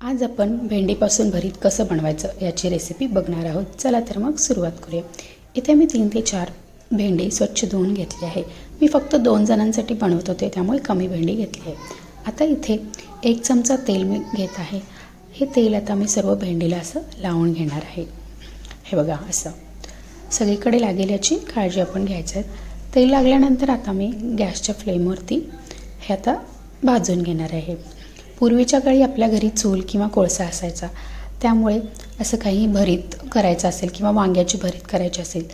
आज आपण भेंडीपासून भरीत कसं बनवायचं याची रेसिपी बघणार आहोत. चला तर मग सुरुवात करूया. इथे मी तीन ते चार भेंडी स्वच्छ धुवून घेतली आहे. मी फक्त दोन जणांसाठी बनवत होते त्यामुळे कमी भेंडी घेतली आहे. आता इथे एक चमचा तेल मी घेत आहे. हे तेल आता मी सर्व भेंडीला असं लावून घेणार आहे. हे बघा असं. सगळीकडे लागेल याची काळजी आपण घ्यायचं आहे. तेल लागल्यानंतर आता मी गॅसच्या फ्लेमवरती हे आता भाजून घेणार आहे. पूर्वीच्या काळी आपल्या घरी चूल किंवा कोळसा असायचा. त्यामुळे असं काही भरीत करायचं असेल किंवा वांग्याची भरीत करायची असेल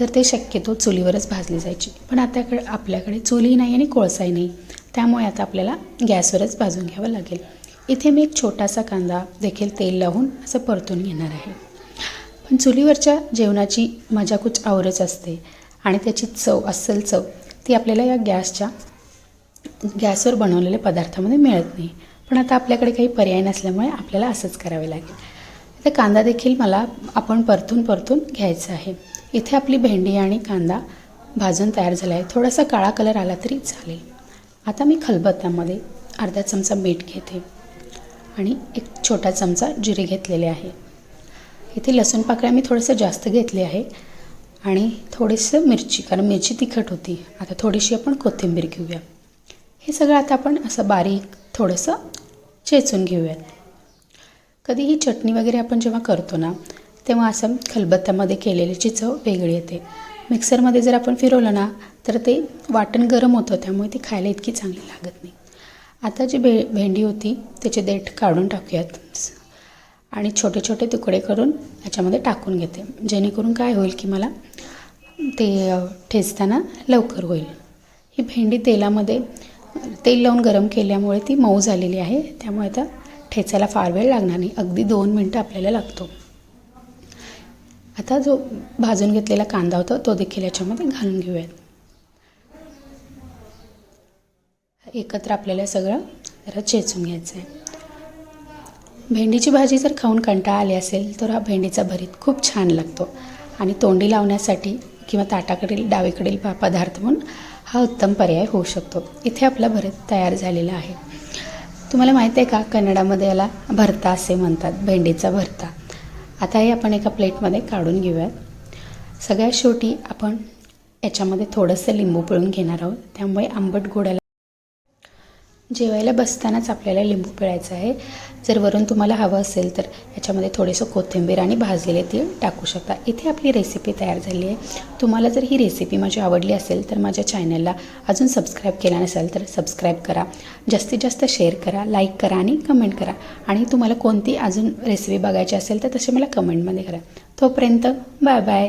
तर ते शक्यतो चुलीवरच भाजली जायची. पण आता आपल्याकडे चूलही नाही आणि कोळसाही नाही. त्यामुळे आता आपल्याला गॅसवरच भाजून घ्यावं लागेल. इथे मी एक छोटासा कांदा देखील तेल लावून असं परतून घेणार आहे. पण चुलीवरच्या जेवणाची मजा कुछ आवरच असते आणि त्याची चव अस्सल चव ती आपल्याला या गॅसच्या गॅसवर बनवलेल्या पदार्थामध्ये मिळत नाही. पण आता आपल्याकडे काही पर्याय नसल्यामुळे आपल्याला असंच करावे लागेल. आता कांदा देखील मला आपण परतून परतून घ्यायचा आहे. इथे आपली भेंडी आणि कांदा भाजून तयार झाला आहे. थोडासा काळा कलर आला तरी चालेल. आता मी खलबत्त्यामध्ये अर्धा चमचा मीठ घेते आणि एक छोटा चमचा जिरे घेतलेले आहे. इथे लसूण पाकळ्या मी थोडंसं जास्त घेतले आहे आणि थोडीसं मिरची कारण मिरची तिखट होती. आता थोडीशी आपण कोथिंबीर घेऊया. हे सगळं आता आपण असं बारीक थोडंसं चेचून घेऊयात कधीही चटणी वगैरे आपण जेव्हा करतो ना तेव्हा असं खलबत्त्यामध्ये केलेलीची चव वेगळी येते. मिक्सरमध्ये जर आपण फिरवलं ना तर ते वाटण गरम होतं त्यामुळे ती खायला इतकी चांगली लागत नाही. आता जी भे भेंडी होती त्याचे देठ काढून टाकूयात. आणि छोटे छोटे तुकडे करून याच्यामध्ये टाकून घेते. जेणेकरून काय होईल की मला ते ठेचताना लवकर होईल. ही भेंडी तेलामध्ये तेल लावून गरम केल्यामुळे ती मऊ झालेली आहे. त्यामुळे आता ठेचायला फार वेळ लागणार नाही. अगदी दोन मिनटं आपल्याला लागतो. आता जो भाजून घेतलेला कांदा होता तो देखील याच्यामध्ये घालून घेऊयात. एकत्र आपल्याला सगळं जरा चेचून घ्यायचं आहे भेंडीची भाजी जर खाऊन कंटाळा आली असेल तर हा भेंडीचा भरीत खूप छान लागतो. आणि तोंडी लावण्यासाठी किंवा ताटाकडील डावीकडील प पदार्थ म्हणून हा उत्तम पर्याय होऊ शकतो. इथे आपला भरत तयार झालेला आहे. तुम्हाला माहीत आहे का? कन्नडामध्ये याला भरता असे म्हणतात. भेंडीचा भरता. आता हे आपण एका प्लेटमध्ये काढून घेऊयात. सगळ्यात शेवटी आपण याच्यामध्ये थोडंसं लिंबू पिळून घेणार आहोत. त्यामुळे आंबट गोड्याला जेवायला बसतानाच आपल्याला लिंबू पिळायचं आहे. जर वरून तुम्हाला हवं असेल तर याच्यामध्ये थोडेसं कोथिंबीर आणि भाजलेले तीळ टाकू शकता. इथे आपली रेसिपी तयार झाली आहे. तुम्हाला जर ही रेसिपी माझी आवडली असेल तर माझ्या चॅनलला अजून सबस्क्राईब केला नसेल तर सबस्क्राईब करा. जास्तीत जास्त शेअर करा लाईक करा आणि कमेंट करा. आणि तुम्हाला कोणती अजून रेसिपी बघायची असेल तर तसे मला कमेंटमध्ये करा. तोपर्यंत बाय बाय